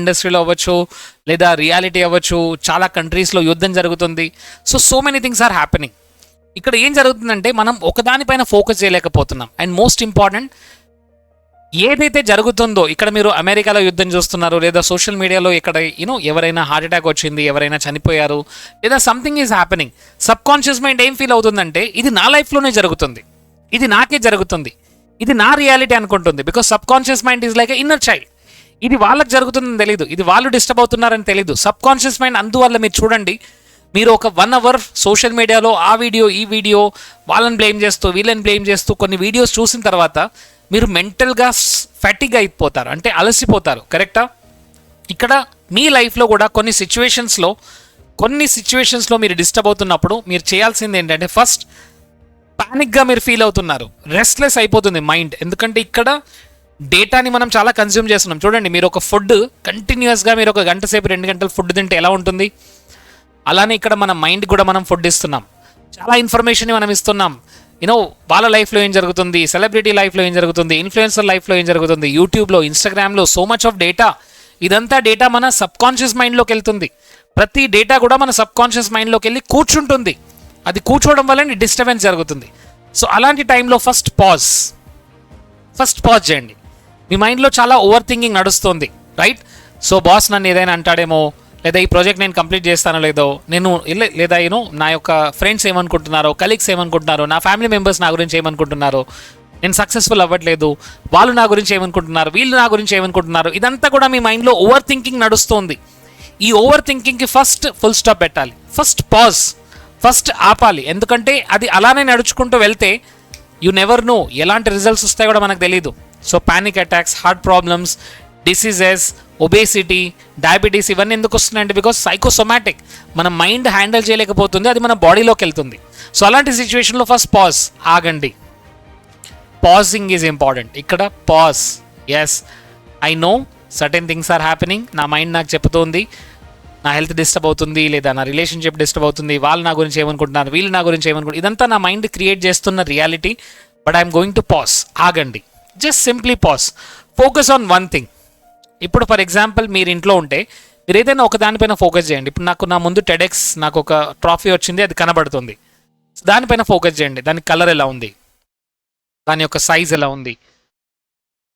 ఇండస్ట్రీలో అవ్వచ్చు లేదా రియాలిటీ అవ్వచ్చు చాలా కంట్రీస్లో యుద్ధం జరుగుతుంది. So so many things are happening ఇక్కడ ఏం జరుగుతుందంటే మనం ఒకదానిపైన ఫోకస్ చేయలేకపోతున్నాం. అండ్ మోస్ట్ ఇంపార్టెంట్ ఏదైతే జరుగుతుందో ఇక్కడ మీరు అమెరికాలో యుద్ధం చూస్తున్నారు లేదా సోషల్ మీడియాలో ఇక్కడ యూనో ఎవరైనా హార్ట్ అటాక్ వచ్చింది ఎవరైనా చనిపోయారు లేదా something is happening subconscious mind ఏం ఫీల్ అవుతుందంటే ఇది నా లైఫ్లోనే జరుగుతుంది. ఇది నాకే జరుగుతుంది. ఇది నా రియాలిటీ అనుకుంటుంది. Because subconscious mind is like inner child ఇది వాళ్ళకి జరుగుతుందని తెలియదు ఇది వాళ్ళు డిస్టర్బ్ అవుతున్నారని తెలియదు సబ్ కాన్షియస్ మైండ్ అందువల్ల మీరు చూడండి మీరు ఒక వన్ అవర్ సోషల్ మీడియాలో ఆ వీడియో ఈ వీడియో వాళ్ళని బ్లేమ్ చేస్తూ వీళ్ళని బ్లేమ్ చేస్తూ కొన్ని వీడియోస్ చూసిన తర్వాత మీరు మెంటల్గా ఫెటిగ్ అయిపోతారు. అంటే అలసిపోతారు. కరెక్టా ఇక్కడ మీ లైఫ్లో కూడా కొన్ని సిచ్యువేషన్స్లో కొన్ని సిచ్యువేషన్స్లో మీరు డిస్టర్బ్ అవుతున్నప్పుడు మీరు చేయాల్సింది ఏంటంటే ఫస్ట్ పానిక్గా మీరు ఫీల్ అవుతున్నారు. రెస్ట్లెస్ అయిపోతుంది మైండ్ ఎందుకంటే ఇక్కడ డేటాని మనం చాలా కన్జ్యూమ్ చేస్తున్నాం. చూడండి మీరు ఒక ఫుడ్ కంటిన్యూస్గా మీరు ఒక గంట సేపు రెండు గంటలు ఫుడ్ తింటే ఎలా ఉంటుంది? అలానే ఇక్కడ మన మైండ్ కూడా మనం ఫుడ్ ఇస్తున్నాం. చాలా ఇన్ఫర్మేషన్ మనం ఇస్తున్నాం. యూనో వాళ్ళ లైఫ్లో ఏం జరుగుతుంది? సెలబ్రిటీ లైఫ్లో ఏం జరుగుతుంది? ఇన్ఫ్లుయెన్సర్ లైఫ్లో ఏం జరుగుతుంది? యూట్యూబ్లో ఇన్స్టాగ్రామ్లో సో మచ్ ఆఫ్ డేటా ఇదంతా డేటా మన సబ్ కాన్షియస్ మైండ్లోకి వెళ్తుంది. ప్రతి డేటా కూడా మన సబ్ కాన్షియస్ మైండ్లోకి వెళ్ళి కూర్చుంటుంది. అది కూర్చోవడం వల్ల డిస్టర్బెన్స్ జరుగుతుంది. సో అలాంటి టైంలో ఫస్ట్ పాజ్ ఫస్ట్ పాజ్ చేయండి. మీ మైండ్లో చాలా ఓవర్ థింకింగ్ నడుస్తుంది రైట్ సో బాస్ నన్ను ఏదైనా అంటాడేమో లేదా ఈ ప్రాజెక్ట్ నేను కంప్లీట్ చేస్తానో లేదో నేను లేదా నేను నా యొక్క ఫ్రెండ్స్ ఏమనుకుంటున్నారో కలీగ్స్ ఏమనుకుంటున్నారో నా ఫ్యామిలీ మెంబర్స్ నా గురించి ఏమనుకుంటున్నారో నేను సక్సెస్ఫుల్ అవ్వట్లేదు వాళ్ళు నా గురించి ఏమనుకుంటున్నారు వీళ్ళు నా గురించి ఏమనుకుంటున్నారు ఇదంతా కూడా మీ మైండ్లో ఓవర్ థింకింగ్ నడుస్తుంది. ఈ ఓవర్ థింకింగ్కి ఫస్ట్ ఫుల్ స్టాప్ పెట్టాలి. ఫస్ట్ పాజ్ ఫస్ట్ ఆపాలి. ఎందుకంటే అది అలానే నడుచుకుంటూ వెళ్తే యు నెవర్ నో ఎలాంటి రిజల్ట్స్ వస్తాయో కూడా మనకు తెలియదు so panic attacks heart problems diseases obesity diabetes ఇవన్నీ ఎందుకు వస్తున్నాయంటే బికాస్ సైకోసొమాటిక్ మన మైండ్ హ్యాండిల్ చేయలేకపోతుంది అది మన బాడీలోకి వెళ్తుంది. సో అలాంటి సిచ్యువేషన్లో ఫస్ట్ పాజ్ ఆగండి. పాజింగ్ ఈజ్ ఇంపార్టెంట్ ఇక్కడ pause yes I know certain things are happening నా మైండ్ నాకు చెప్తోంది నా హెల్త్ డిస్టర్బ్ అవుతుంది లేదా నా రిలేషన్షిప్ డిస్టర్బ్ అవుతుంది. వాళ్ళు నా గురించి ఏమనుకుంటున్నారు? వీళ్ళు నా గురించి ఏమనుకుంటున్నారు? ఇదంతా నా మైండ్ క్రియేట్ చేస్తున్న reality but I'm going to pause ఆగండి. Just simply pause focus on one thing ఇప్పుడు ఫర్ ఎగ్జాంపుల్ మీరు ఇంట్లో ఉంటే మీరు ఏదైనా ఒక దానిపైన ఫోకస్ చేయండి. ఇప్పుడు నాకు నా ముందు టెడెక్స్ నాకు ఒక ట్రాఫీ వచ్చింది అది కనబడుతుంది. దానిపైన ఫోకస్ చేయండి. దాని కలర్ ఎలా ఉంది? దాని యొక్క సైజ్ ఎలా ఉంది?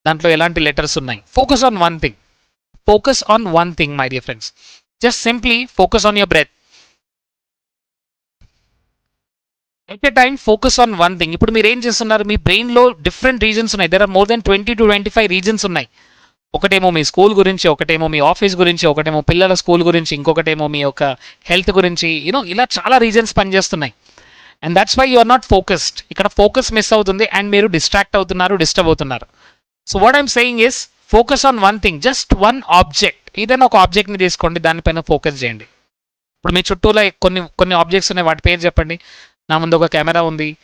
దాంట్లో ఎలాంటి లెటర్స్ ఉన్నాయి? Focus on one thing focus on one thing my dear friends just simply focus on your breath at a time focus on one thing ఇప్పుడు మీరు ఏం చేస్తున్నారు? మీ బ్రెయిన్లో డిఫరెంట్ రీజన్స్ ఉన్నాయి. There are more than twenty two twenty five reasons ఉన్నాయి. ఒకటేమో మీ school గురించి ఒకటేమో మీ ఆఫీస్ గురించి ఒకటేమో పిల్లల స్కూల్ గురించి ఇంకొకటేమో మీ యొక్క హెల్త్ గురించి. యూనో ఇలా చాలా రీజన్స్ పనిచేస్తున్నాయి. And that's why you're not focused ఇక్కడ ఫోకస్ మిస్ అవుతుంది అండ్ మీరు డిస్ట్రాక్ట్ అవుతున్నారు డిస్టర్బ్ అవుతున్నారు. So what I'm saying is focus on one thing just one object ఏదైనా ఒక ఆబ్జెక్ట్ని తీసుకోండి దానిపైన ఫోకస్ చేయండి. ఇప్పుడు మీ చుట్టూలో కొన్ని కొన్ని ఆబ్జెక్ట్స్ ఉన్నాయి. వాటి పేరు చెప్పండి. నా ముందు ఒక కెమెరా ఉంది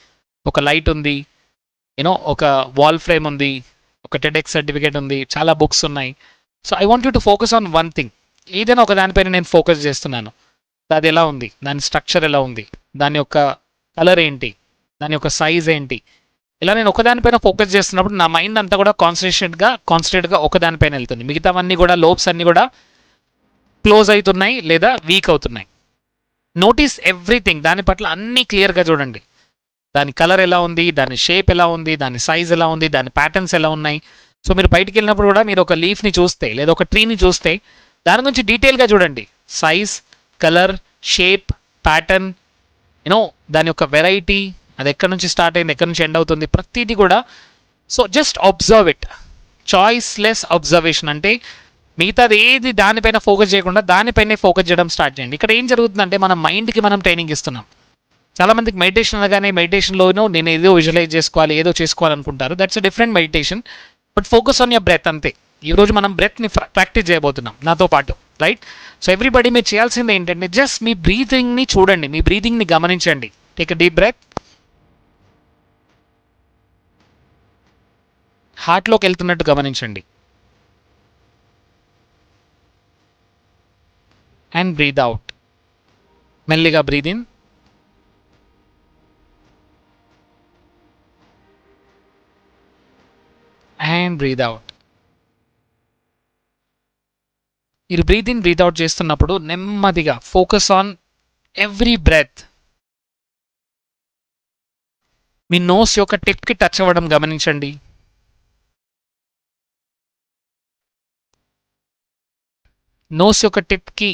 ఒక లైట్ ఉంది యూనో ఒక వాల్ ఫ్రేమ్ ఉంది ఒక టెడెక్స్ సర్టిఫికేట్ ఉంది చాలా బుక్స్ ఉన్నాయి. So I want you to focus on one thing ఏదైనా ఒక దానిపైన నేను ఫోకస్ చేస్తున్నాను. అది ఎలా ఉంది? దాని స్ట్రక్చర్ ఎలా ఉంది? దాని యొక్క కలర్ ఏంటి? దాని యొక్క సైజ్ ఏంటి? ఇలా నేను ఒకదానిపైన ఫోకస్ చేస్తున్నప్పుడు నా మైండ్ అంతా కూడా కాన్సన్ట్రేషన్గా కాన్సన్ట్రేట్గా ఒకదానిపైన వెళ్తుంది. మిగతావన్నీ కూడా లోబ్స్ అన్నీ కూడా క్లోజ్ అవుతున్నాయి లేదా వీక్ అవుతున్నాయి. నోటీస్ ఎవ్రీథింగ్ దాని పట్ల అన్నీ క్లియర్గా చూడండి. దాని కలర్ ఎలా ఉంది? దాని షేప్ ఎలా ఉంది? దాని సైజ్ ఎలా ఉంది? దాని ప్యాటర్న్స్ ఎలా ఉన్నాయి? సో మీరు బయటికి వెళ్ళినప్పుడు కూడా మీరు ఒక లీఫ్ని చూస్తే లేదా ఒక ట్రీని చూస్తే దాని గురించి డీటెయిల్గా చూడండి. Size colour shape pattern you know దాని యొక్క వెరైటీ అది ఎక్కడి నుంచి స్టార్ట్ అయింది ఎక్కడి నుంచి ఎండ్ అవుతుంది ప్రతిదీ కూడా. So just observe it choiceless observation అంటే మిగతాది ఏది దానిపైన ఫోకస్ చేయకుండా దానిపైనే ఫోకస్ చేయడం స్టార్ట్ చేయండి. ఇక్కడ ఏం జరుగుతుందంటే మన మైండ్కి మనం ట్రైనింగ్ ఇస్తున్నాం. చాలామందికి మెడిటేషన్ అనగానే మెడిటేషన్లోనూ నేను ఏదో విజువలైజ్ చేసుకోవాలి ఏదో చేసుకోవాలనుకుంటారు. That's a different meditation but focus on your breath అంతే. ఈరోజు మనం బ్రెత్ని ప్రాక్టీస్ చేయబోతున్నాం నాతో పాటు రైట్ సో ఎవ్రీబడి మీరు చేయాల్సింది ఏంటంటే జస్ట్ మీ బ్రీతింగ్ని చూడండి. మీ బ్రీతింగ్ని గమనించండి. టేక్ డీప్ బ్రెత్ హార్ట్లోకి వెళ్తున్నట్టు గమనించండి. అండ్ బ్రీద్ అవుట్ మెల్లిగా breathe in and breathe out మీరు బ్రీత్ ఇన్ బ్రీత్ అవుట్ చేస్తున్నప్పుడు నెమ్మదిగా ఫోకస్ ఆన్ ఎవ్రీ బ్రెత్ మీ నోస్ యొక్క టిప్కి టచ్ అవ్వడం గమనించండి. నోస్ యొక్క టిప్కి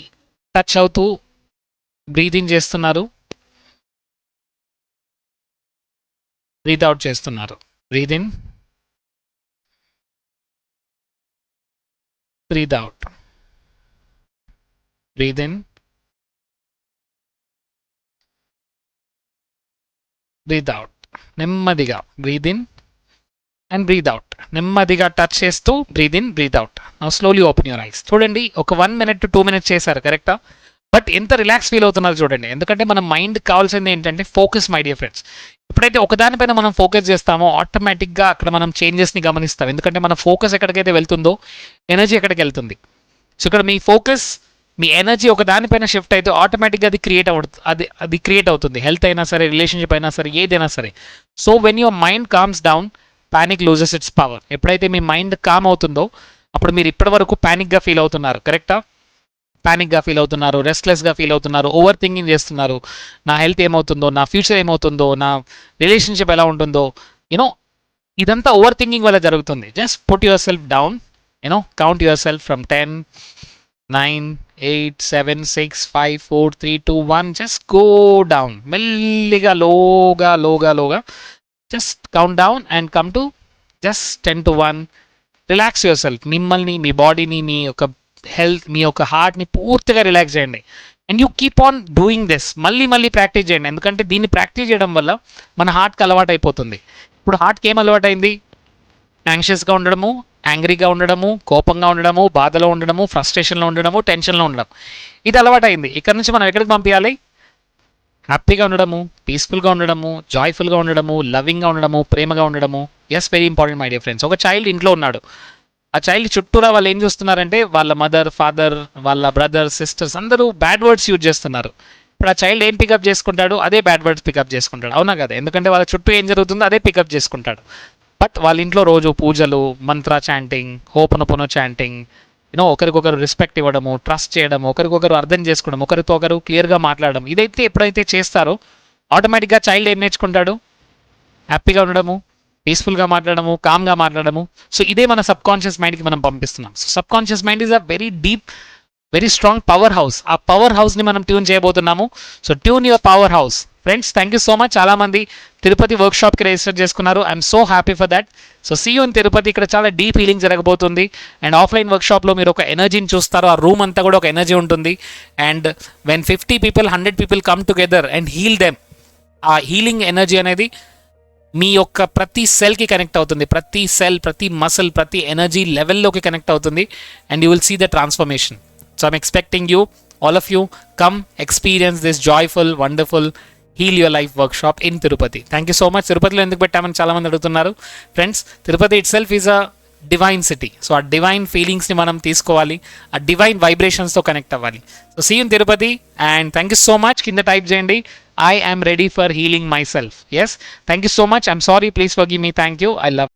టచ్ అవుతూ బ్రీదింగ్ చేస్తున్నారు. బ్రీత్ అవుట్ చేస్తున్నారు. Breathe in. Breathe out. Breathe in. Breathe out. నెమ్మదిగా. Breathe in. And breathe out నెమ్మదిగా టచ్ చేస్తూ బ్రీత్ ఇన్ బ్రీత్ అవుట్ నా స్లోలీ ఓపెన్ యూర్ ఐస్ చూడండి ఒక one minute to two minutes చేశారు కరెక్టా బట్ ఎంత రిలాక్స్ ఫీల్ అవుతున్నారు చూడండి. ఎందుకంటే మన మైండ్ కావాల్సింది ఏంటంటే ఫోకస్ మై డియర్ ఫ్రెండ్స్ ఎప్పుడైతే ఒకదానిపైన మనం ఫోకస్ చేస్తామో ఆటోమేటిక్గా అక్కడ మనం చేంజెస్ని గమనిస్తాం. ఎందుకంటే మన ఫోకస్ ఎక్కడికైతే వెళ్తుందో ఎనర్జీ ఎక్కడికి వెళ్తుంది? సో ఇక్కడ మీ ఫోకస్ మీ ఎనర్జీ ఒక దానిపైన షిఫ్ట్ అయితే ఆటోమేటిక్గా అది క్రియేట్ అవుతుంది అది అది క్రియేట్ అవుతుంది. హెల్త్ అయినా సరే రిలేషన్షిప్ అయినా సరే ఏదైనా సరే. So when your mind calms down panic loses its power ఎప్పుడైతే మీ మైండ్ కామ్ అవుతుందో అప్పుడు మీరు ఇప్పటి వరకు ప్యానిక్గా ఫీల్ అవుతున్నారు. కరెక్టా ప్యానిక్గా ఫీల్ అవుతున్నారు రెస్ట్లెస్గా ఫీల్ అవుతున్నారు ఓవర్ థింకింగ్ చేస్తున్నారు. నా హెల్త్ ఏమవుతుందో నా ఫ్యూచర్ ఏమవుతుందో నా రిలేషన్షిప్ ఎలా ఉంటుందో యూనో ఇదంతా ఓవర్ థింకింగ్ వల్ల జరుగుతుంది. Just put yourself down you know count yourself from ten nine eight seven six five four three two one just go down మెల్లిగా లోగా లోగా లోగా just count down and come to just ten to one relax yourself మిమ్మల్ని మీ బాడీని మీ యొక్క health మీ యొక్క హార్ట్ని పూర్తిగా రిలాక్స్ చేయండి. And you keep on doing this మళ్ళీ మళ్ళీ ప్రాక్టీస్ చేయండి. ఎందుకంటే దీన్ని ప్రాక్టీస్ చేయడం వల్ల మన హార్ట్కి అలవాటు అయిపోతుంది. ఇప్పుడు హార్ట్కి ఏం అలవాటైంది? యాంగ్షియస్గా ఉండడము యాంగ్రీగా ఉండడము కోపంగా ఉండడము బాధలో ఉండడము ఫ్రస్ట్రేషన్లో ఉండడము టెన్షన్లో ఉండడం. ఇది అలవాటైంది. ఇక్కడ నుంచి మనం ఎక్కడికి పంపించాలి? హ్యాపీగా ఉండడము పీస్ఫుల్గా ఉండడము జాయ్ఫుల్గా ఉండడము లవింగ్గా ఉండడము ప్రేమగా ఉండడము. Yes very important my dear friends ఒక చైల్డ్ ఇంట్లో ఉన్నాడు. ఆ చైల్డ్ చుట్టూరా వాళ్ళు ఏం చూస్తున్నారంటే వాళ్ళ మదర్ ఫాదర్ వాళ్ళ బ్రదర్ సిస్టర్స్ అందరూ బ్యాడ్ వర్డ్స్ యూజ్ చేస్తున్నారు. ఇప్పుడు ఆ చైల్డ్ ఏం పికప్ చేసుకుంటాడు? అదే బ్యాడ్ వర్డ్స్ పికప్ చేసుకుంటాడు. అవునా కదా? ఎందుకంటే వాళ్ళ చుట్టూ ఏం జరుగుతుందో అదే పికప్ చేసుకుంటాడు. బట్ వాళ్ళ ఇంట్లో రోజు పూజలు మంత్ర chanting Hooponopono chanting you know ఒకరికొకరు రెస్పెక్ట్ ఇవ్వడము ట్రస్ట్ చేయడం ఒకరికొకరు అర్థం చేసుకోవడం ఒకరితో ఒకరు క్లియర్గా మాట్లాడడం ఇదైతే ఎప్పుడైతే చేస్తారో ఆటోమేటిక్గా చైల్డ్ ఏం నేర్చుకుంటాడు? హ్యాపీగా ఉండడము పీస్ఫుల్గా మాట్లాడము కామ్గా మాట్లాడము సో ఇదే మన సబ్ కాన్షియస్ మైండ్కి మనం పంపిస్తున్నాం. So subconscious mind is a very deep very strong powerhouse ఆ పవర్ హౌస్ని మనం ట్యూన్ చేయబోతున్నాము. So tune your powerhouse friends thank you so much చాలామంది తిరుపతి వర్క్ షాప్కి రిజిస్టర్ చేసుకున్నారు. I'm so happy for that so see in Tirupati ఇక్కడ చాలా deep healing జరగబోతుంది. అండ్ ఆఫ్లైన్ వర్క్షాప్లో మీరు ఒక ఎనర్జీని చూస్తారు. ఆ రూమ్ అంతా కూడా ఒక ఎనర్జీ ఉంటుంది. And when fifty people hundred people come together and heal them ఆ హీలింగ్ ఎనర్జీ అనేది మీ యొక్క ప్రతి సెల్కి కనెక్ట్ అవుతుంది. ప్రతి సెల్ ప్రతి మసిల్ ప్రతి ఎనర్జీ లెవెల్లోకి కనెక్ట్ అవుతుంది. And you will see the transformation so I'm expecting you all of you come experience this joyful wonderful heal your life workshop in Tirupati thank you so much తిరుపతిలో ఎందుకు పెట్టామని చాలామంది అడుగుతున్నారు. Friends Tirupati itself is a divine city so ఆ divine ఫీలింగ్స్ని మనం తీసుకోవాలి. ఆ డివైన్ వైబ్రేషన్స్తో కనెక్ట్ అవ్వాలి. So see in Tirupati and thank you so much కింద టైప్ చేయండి. I am ready for healing myself yes thank you so much I'm sorry please forgive me thank you I love